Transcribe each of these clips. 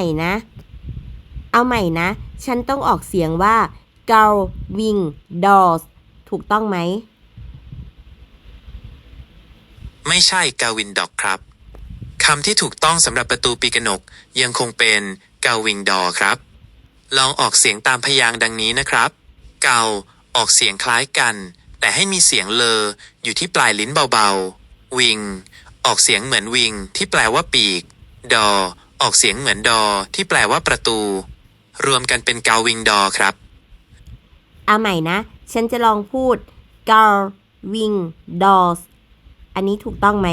ม่นะ เอาใหม่นะ ฉันต้องออกเสียงว่า girl wing doors ถูกต้องไหม ไม่ใช่กาวินดอกครับ คำที่ถูกต้องสำหรับประตูปีกนกยังคงเป็นกาวิงดอครับ ลองออกเสียงตามพยางค์ดังนี้นะครับ เกาออกเสียงคล้ายกัน แต่ให้มีเสียงเลออยู่ที่ปลายลิ้นเบาๆ วิง ออกเสียงเหมือนวิงที่แปลว่าปีก ดอ ออกเสียงเหมือนดอที่แปลว่าประตู รวมกันเป็นกาวิงดอครับ เอาใหม่นะ ฉันจะลองพูด girl wing doors อันนี้ถูกต้องไหม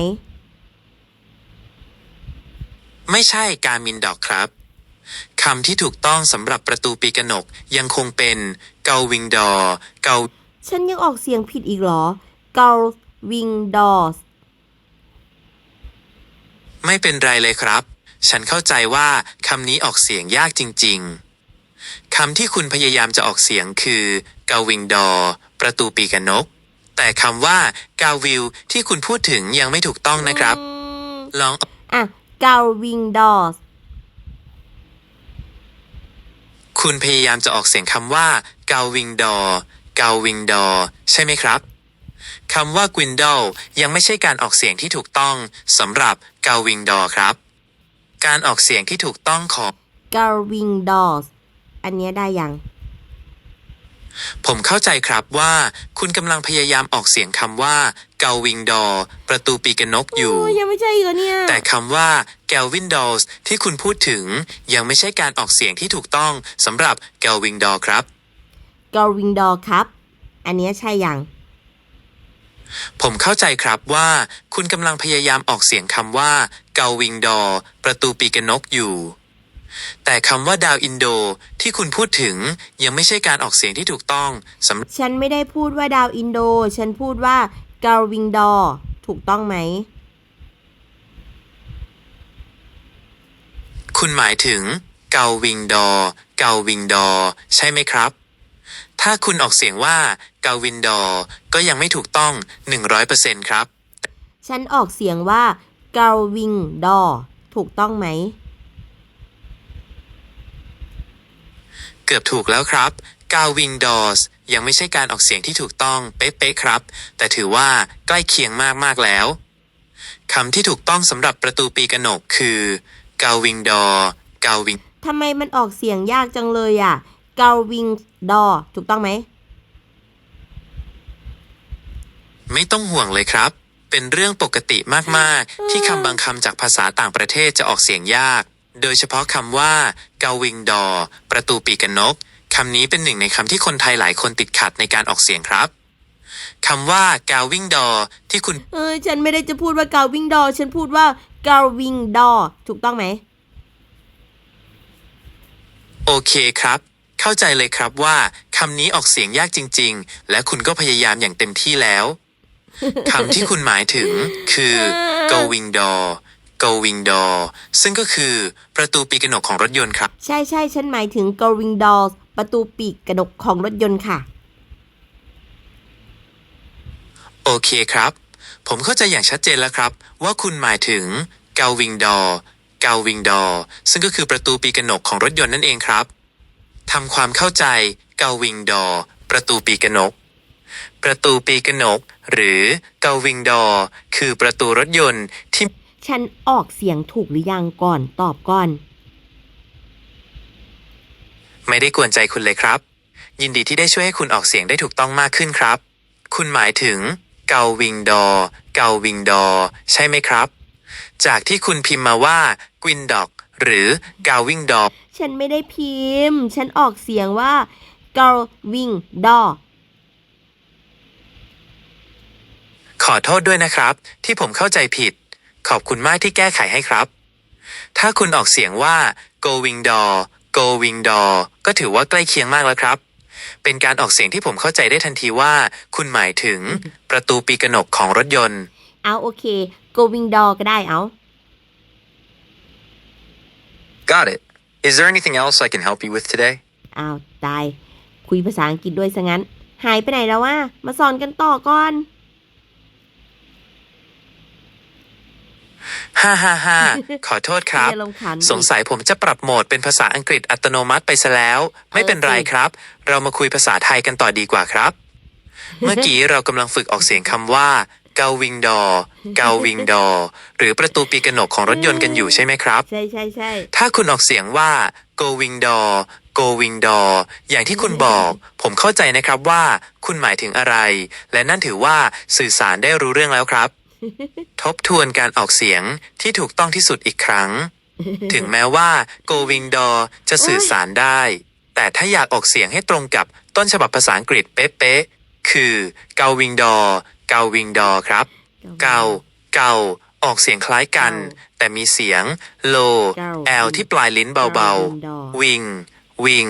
ไม่ใช่การมินดอกครับคำที่ถูกต้องสำหรับประตูปีกนกยังคงเป็นเกาวิงดอเกาฉันยังออกเสียงผิดอีกเหรอ girl wing doors ไม่เป็นไรเลยครับ ฉันเข้าใจว่าคำนี้ออกเสียงยากจริง ๆ คำที่คุณพยายามจะออกเสียงคือเกาวิงดอ ประตูปีกนก แต่คำว่า กาวิลที่คุณพูดถึงยังไม่ถูกต้องนะครับอืมลองอะ girl wing doors คุณพยายามจะออกเสียงคำว่าเกาวิงดอเกาวิงดอ ใช่ไหมครับคำว่ากวินด l ยังไม่ใช่การออกเสียงที่ถูกต้องสำหรับเกาวิงดอครับ การออกเสียงที่ถูกต้องของ girl wing doors อันเนี้ยได้ยัง ผมเข้าใจครับว่า คุณกำลังพยายามออกเสียงคำว่าเกาวิงดอประตูปีกนกอยู่ โอ้ยังไม่ใช่อีกเหรอเนี่ย แต่คำว่าแกลวินดอสที่คุณพูดถึง ยังไม่ใช่การออกเสียงที่ถูกต้องสำหรับแกลวิงดอครับ girl wing door ครับ อันเนี้ยใช่ยัง ผมเข้าใจครับว่า คุณกำลังพยายามออกเสียงคำว่า เกาวิงดอ ประตูปีกนกอยู่ แต่คำว่าดาวอินโดที่คุณพูดถึงยังไม่ใช่การออกเสียงที่ถูกต้องสำหรับฉันไม่ได้พูดว่าดาวอินโด ฉันพูดว่า girl wing door ถูกต้องไหม คุณหมายถึง เกาวิงดอ เกาวิงดอ ใช่ไหมครับ ถ้าคุณออกเสียงว่าเกาวินดอก็ยังไม่ถูกต้อง 100%ครับ ฉันออกเสียงว่า girl wing door ถูกต้องไหม เกือบถูกแล้วครับกาวิงดอสยังไม่ใช่การออกเสียงที่ถูกต้องเป๊ะๆครับ แต่ถือว่าใกล้เคียงมากๆแล้วคำที่ถูกต้องสำหรับประตูปีกนกคือกาวิงดอกาวิงทำไมมันออกเสียงยากจังเลยอะ girl wing door ถูกต้องไหม ไม่ต้องห่วงเลยครับ เป็นเรื่องปกติมาก ๆ ที่คำบางคำจากภาษาต่างประเทศจะออกเสียงยาก โดยเฉพาะคำว่ากาวิงดอประตูปีกนกคำนี้เป็นหนึ่งในคำที่คนไทยหลายคนติดขัดในการออกเสียงครับคำว่ากาวิงดอที่คุณ เออ ฉันไม่ได้จะพูดว่า girl wing door ฉันพูดว่า girl wing door ถูกต้องไหม โอเคครับ เข้าใจเลยครับว่าคำนี้ออกเสียงยากจริง ๆ และคุณก็พยายามอย่างเต็มที่แล้วคำที่คุณหมายถึงคือ going door going door ซึ่งก็คือประตูปีกนกของรถยนต์ครับ ใช่ใช่ฉันหมายถึง girl wing doors ประตูปีกกระดกของรถยนต์ค่ะ โอเคครับ ผมเข้าใจอย่างชัดเจนแล้วครับ ว่าคุณหมายถึง going door going door ซึ่งก็คือประตูปีกนกของรถยนต์นั่นเองครับ ทำความเข้าใจ going door ประตูปีกนก ประตูปีกนก หรือ going door คือประตูรถยนต์ที่ฉันออกเสียงถูกหรือยังก่อนตอบก่อน ไม่ได้กวนใจคุณเลยครับ ยินดีที่ได้ช่วยให้คุณออกเสียงได้ถูกต้องมากขึ้นครับ คุณหมายถึง เกาวิงดอ เกาวิงดอ ใช่ไหมครับ จากที่คุณพิมพ์มาว่า กวินดอก หรือ เกาวิงดอ ฉันไม่ได้พิมพ์ ฉันออกเสียงว่า girl wing door ขอโทษด้วยนะครับ ที่ผมเข้าใจผิด ขอบคุณมากที่แก้ไขให้ครับ ถ้าคุณออกเสียงว่า going door going door ก็ถือว่าใกล้เคียงมากแล้วครับ เป็นการออกเสียงที่ผมเข้าใจได้ทันทีว่า คุณหมายถึงประตูปีกนกของรถยนต์ เอาโอเค go wing door ก็ได้เอา Got it. Is there anything else I can help you with today? อ้าวตาย คุยภาษาอังกฤษด้วยซะงั้น หายไปไหนแล้ววะมาสอนกันต่อก่อน ฮ่าฮ่าฮ่าขอโทษครับ อย่าลงขันสงสัยผมจะปรับโหมดเป็นภาษาอังกฤษอัตโนมัติไปซะแล้ว ไม่เป็นไรครับ เรามาคุยภาษาไทยกันต่อดีกว่าครับ เมื่อกี้เรากำลังฝึกออกเสียงคำว่า เกาวิงดอเกาวิงดอหรือประตูปีกกระหนกของรถยนต์กันอยู่ใช่ไหมครับ ใช่ใช่ใช่ถ้าคุณออกเสียงว่า going door going door อย่างที่คุณบอก ผมเข้าใจนะครับว่า คุณหมายถึงอะไร และนั่นถือว่าสื่อสารได้รู้เรื่องแล้วครับ ทบทวนการออกเสียงที่ถูกต้องที่สุดอีกครั้ง ถึงแม้ว่า going door จะสื่อสารได้ แต่ถ้าอยากออกเสียงให้ตรงกับต้นฉบับภาษาอังกฤษเป๊ะๆคือ going door going door ครับ เกา เกา ออกเสียงคล้ายกันเกาแต่มีเสียงโลเกาแอลที่ปลายลิ้นเบาเกาๆ วิง วิง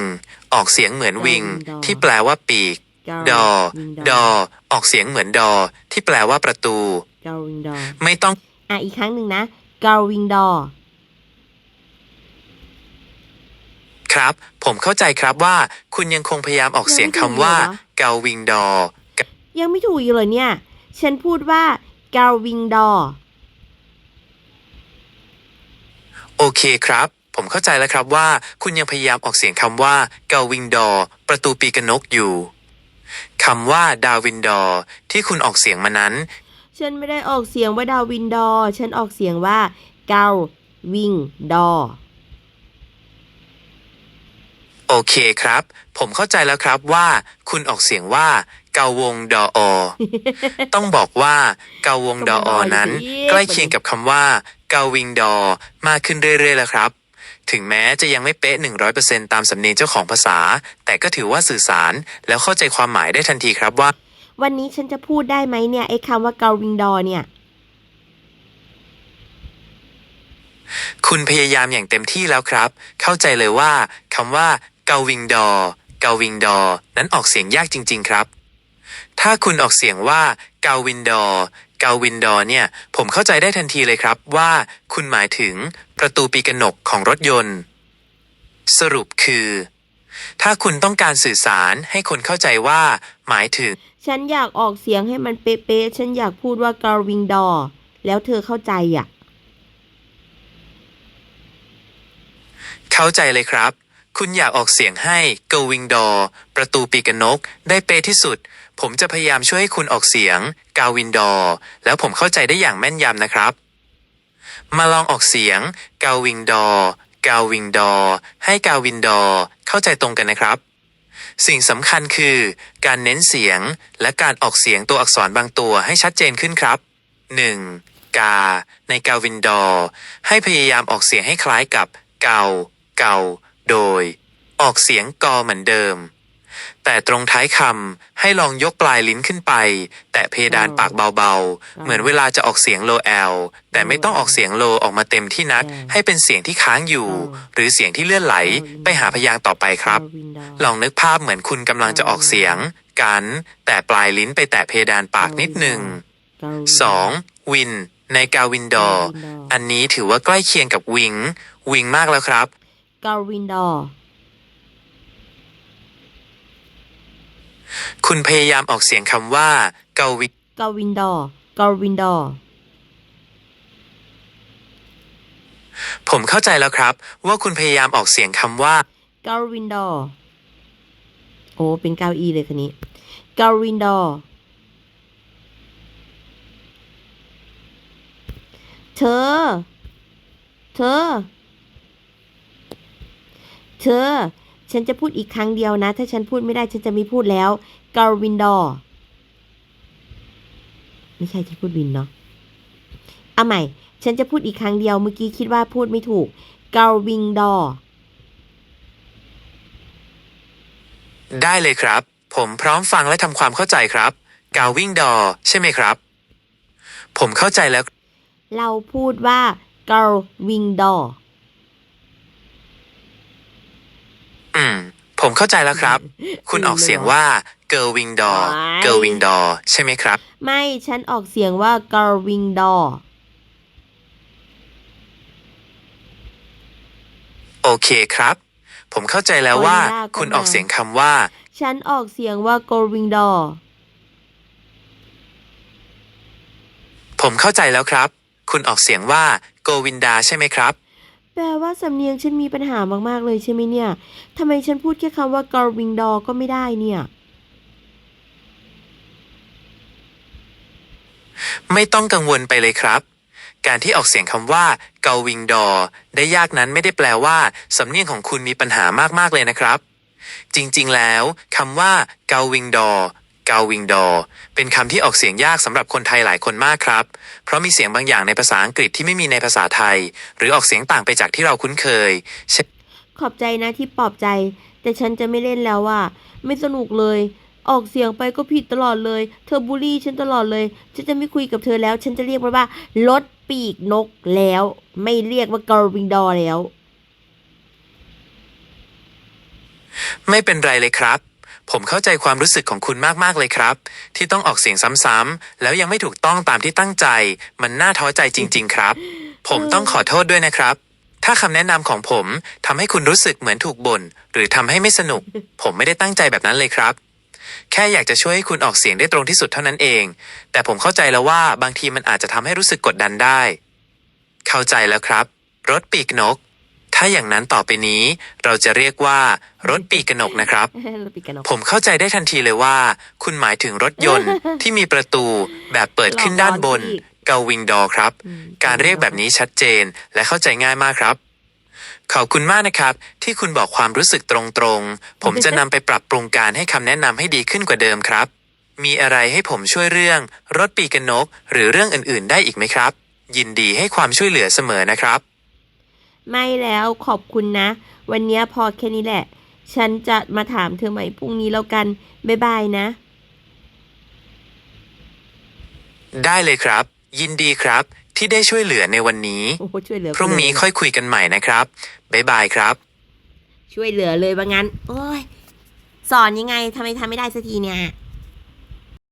ออกเสียงเหมือนวิงเกาที่แปลว่าปีกเกาดอวิงดอ ออกเสียงเหมือนดอ ที่แปลว่าประตูเกาวิงดอไม่ต้อง อะอีกครั้งหนึ่งนะเกาวิงดอครับ ผมเข้าใจครับว่า คุณยังคงพยายามออกเสียงคำว่าเกาวิงดอ ยังไม่ถูกอีกเลยเนี่ย ฉันพูดว่าเกาวิงดอโอเคครับ ผมเข้าใจแล้วครับว่าคุณยังพยายามออกเสียงคำว่าเกาวิงดอประตูปีกนกอยู่คำว่าดาวินดอที่คุณออกเสียงมานั้น ฉันไม่ได้ออกเสียงว่าดาวินดอ ฉันออกเสียงว่าเกาวิงดอ โอเคครับ ผมเข้าใจแล้วครับว่า คุณออกเสียงว่าเกาวงดออ ต้องบอกว่าเกาวงดออนั้น ใกล้เคียงกับคำว่าเกาวิงดอ มากขึ้นเรื่อยๆแล้วครับ ถึงแม้จะยังไม่เป๊ะ 100%ตามสำเนียงเจ้าของภาษา แต่ก็ถือว่าสื่อสารแล้วเข้าใจความหมายได้ทันทีครับว่า วันนี้ฉันจะพูดได้ไหมเนี่ยไอ้คำว่าเกาวิงดอเนี่ย คุณพยายามอย่างเต็มที่แล้วครับ เข้าใจเลยว่าคำว่า เกาวิงดอ เกาวิงดอ นั้นออกเสียงยากจริง ๆ ครับ ถ้าคุณออกเสียงว่าเกาวินดอ เกาวินดอเนี่ย ผมเข้าใจได้ทันทีเลยครับว่า คุณหมายถึงประตูปีกนกของรถยนต์ สรุปคือ ถ้าคุณต้องการสื่อสารให้คนเข้าใจว่า หมายถึง ฉันอยากออกเสียงให้มันเป๊ะๆ ฉันอยากพูดว่าเกาวิงดอแล้วเธอเข้าใจอะ เข้าใจเลยครับ คุณอยากออกเสียงให้ going door ประตูปีกนก ได้เปที่สุด ผมจะพยายามช่วยให้คุณออกเสียง going door แล้วผมเข้าใจได้อย่างแม่นยำนะครับ มาลองออกเสียง going door going door ให้ going door เข้าใจตรงกันนะครับ สิ่งสำคัญคือ การเน้นเสียงและการออกเสียงตัวอักษรบางตัวให้ชัดเจนขึ้นครับ 1. กา ในกาวินดอ ให้พยายามออกเสียงให้คล้ายกับเกาเกา โดย ออกเสียงกอเหมือนเดิม แต่ตรงท้ายคำให้ลองยกปลายลิ้นขึ้นไป แตะเพดานปากเบาๆ เหมือนเวลาจะออกเสียงโลแอลแต่ไม่ต้องออกเสียงโลออกมาเต็มที่นัก ให้เป็นเสียงที่ค้างอยู่ หรือเสียงที่เลื่อนไหลไปหาพยางค์ต่อไปครับเกาวิงดอลองนึกภาพเหมือนคุณกำลังจะออกเสียง กัน แต่ปลายลิ้นไปแตะเพดานปากนิดหนึ่งเกาวิงดอ 2. วิน ในกาวินดอร์กาวินดอร์อันนี้ถือว่าใกล้เคียงกับวิง วิงมากแล้วครับเกาวิงดอคุณพยายามออกเสียงคำว่าเกาวินเกาวินดอเกาวินดอผมเข้าใจแล้วครับ ว่าคุณพยายามออกเสียงคำว่าเกาวินดอโอ้เป็นเก้าอี้เลยคันนี้เกาวินดอเธอ เธอ เธอ ฉันจะพูดอีกครั้งเดียวนะ ถ้าฉันพูดไม่ได้ฉันจะไม่พูดแล้วเกาวินดอไม่ใช่ฉันพูดวินเนาะเอาใหม่ ฉันจะพูดอีกครั้งเดียวเมื่อกี้คิดว่าพูดไม่ถูกเกาวิงดอได้เลยครับ ผมพร้อมฟังและทำความเข้าใจครับกาวิ่งดอใช่ไหมครับ ผมเข้าใจแล้ว เราพูดว่า girl wing door อืม ผมเข้าใจแล้วครับ คุณออกเสียงว่า girl wing door ว้าย girl wing door ใช่ไหมครับ ไม่ฉันออกเสียงว่า girl wing door โอเคครับ ผมเข้าใจแล้วว่าโอ้ยยากกว่า คุณออกเสียงคำว่า ฉันออกเสียงว่า girl wing door ผมเข้าใจแล้วครับ คุณออกเสียงว่า โกวินดาใช่ไหมครับ แปลว่าสำเนียงฉันมีปัญหามากๆเลยใช่ไหมเนี่ย ทำไมฉันพูดแค่คำว่า Garving Dor ก็ไม่ได้เนี่ย ไม่ต้องกังวลไปเลยครับ การที่ออกเสียงคำว่าเกาวิงดอได้ยากนั้นไม่ได้แปลว่า สำเนียงของคุณมีปัญหามากๆเลยนะครับ จริงๆแล้วคำว่าเกาวิงดอ กาวิงดอเป็นคำที่ออกเสียงยากสำหรับคนไทยหลายคนมากครับ เพราะมีเสียงบางอย่างในภาษาอังกฤษที่ไม่มีในภาษาไทย หรือออกเสียงต่างไปจากที่เราคุ้นเคยเช่นขอบใจนะที่ปลอบใจ แต่ฉันจะไม่เล่นแล้วว่ะไม่สนุกเลย ออกเสียงไปก็ผิดตลอดเลย เธอบูลลี่ฉันตลอดเลย ฉันจะไม่คุยกับเธอแล้ว ฉันจะเรียกมันว่ารถปีกนกแล้ว ไม่เรียกว่า Garving Dor แล้ว ไม่เป็นไรเลยครับ ผมเข้าใจความรู้สึกของคุณมากๆเลยครับ ที่ต้องออกเสียงซ้ำๆแล้วยังไม่ถูกต้องตามที่ตั้งใจ มันน่าท้อใจจริง ๆ ครับ ผมต้องขอโทษด้วยนะครับ ถ้าคำแนะนำของผมทำให้คุณรู้สึกเหมือนถูกบ่นหรือทำให้ไม่สนุก ผมไม่ได้ตั้งใจแบบนั้นเลยครับ แค่อยากจะช่วยให้คุณออกเสียงได้ตรงที่สุดเท่านั้นเอง แต่ผมเข้าใจแล้วว่าบางทีมันอาจจะทำให้รู้สึกกดดันได้ เข้าใจแล้วครับ รถปีกนก ถ้าอย่างนั้นต่อไปนี้ เราจะเรียกว่ารถปีกนกนะครับรถปีกนก ผมเข้าใจได้ทันทีเลยว่า คุณหมายถึงรถยนต์ ที่มีประตูแบบเปิดขึ้นด้านบนหลอกล่ออีกเกาวิงดอครับ อืม การเรียกแบบนี้ชัดเจนและเข้าใจง่ายมากครับ ขอบคุณมากนะครับ ที่คุณบอกความรู้สึกตรงๆ ผมจะนำไปปรับปรุงการให้คำแนะนำให้ดีขึ้นกว่าเดิมครับ มีอะไรให้ผมช่วยเรื่อง รถปีกนก หรือเรื่องอื่นๆ ได้อีกไหมครับ ยินดีให้ความช่วยเหลือเสมอนะครับ ไม่แล้วขอบคุณนะ วันนี้พอแค่นี้แหละ ฉันจะมาถามเธอใหม่พรุ่งนี้แล้วกัน บ๊ายบายนะ ได้เลยครับ ยินดีครับ ที่ได้ช่วยเหลือในวันนี้ โอ้โหช่วยเหลือพรุ่งนี้ค่อยคุยกันใหม่นะครับ บ๊ายบายครับ ช่วยเหลือเลยว่างั้น โอ้ย สอนยังไงทำไมทำไม่ได้สักทีเนี่ย